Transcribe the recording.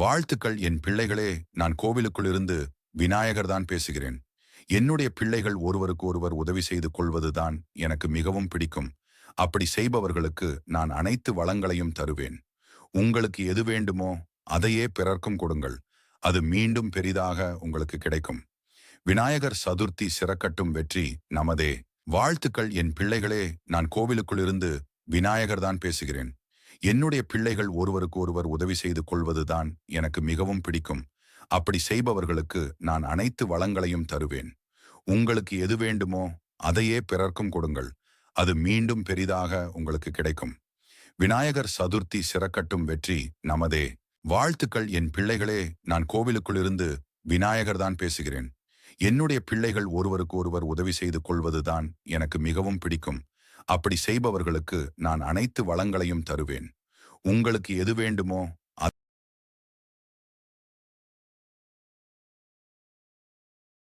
வாழ்த்துக்கள் என் பிள்ளைகளே நான் கோவிலுக்குள் இருந்து விநாயகர் தான் பேசுகிறேன். என்னுடைய பிள்ளைகள் ஒருவருக்கு ஒருவர் உதவி செய்து கொள்வதுதான் எனக்கு மிகவும் பிடிக்கும். அப்படி செய்பவர்களுக்கு நான் அனைத்து வளங்களையும் தருவேன். உங்களுக்கு எது வேண்டுமோ அதையே பிறர்க்கும் கொடுங்கள். அது மீண்டும் பெரிதாக உங்களுக்கு கிடைக்கும். விநாயகர் சதுர்த்தி சிறக்கட்டும் வெற்றி நமதே. வாழ்த்துக்கள் என் பிள்ளைகளே நான் கோவிலுக்குள் இருந்து விநாயகர் தான் பேசுகிறேன். என்னுடைய பிள்ளைகள் ஒருவருக்கு ஒருவர் உதவி செய்து கொள்வதுதான் எனக்கு மிகவும் பிடிக்கும். அப்படி செய்பவர்களுக்கு நான் அனைத்து வளங்களையும் தருவேன். உங்களுக்கு எது வேண்டுமோ அதையே பிறர்க்கும் கொடுங்கள். அது மீண்டும் பெரிதாக உங்களுக்கு கிடைக்கும். விநாயகர் சதுர்த்தி சிறக்கட்டும் வெற்றி நமதே. வாழ்த்துக்கள் என் பிள்ளைகளே நான் கோவிலுக்குள்ளிருந்து விநாயகர் தான் பேசுகிறேன். என்னுடைய பிள்ளைகள் ஒருவருக்கு ஒருவர் உதவி செய்து கொள்வதுதான் எனக்கு மிகவும் பிடிக்கும். அப்படி செய்பவர்களுக்கு நான் அனைத்து வளங்களையும் தருவேன். உங்களுக்கு எது வேண்டுமோ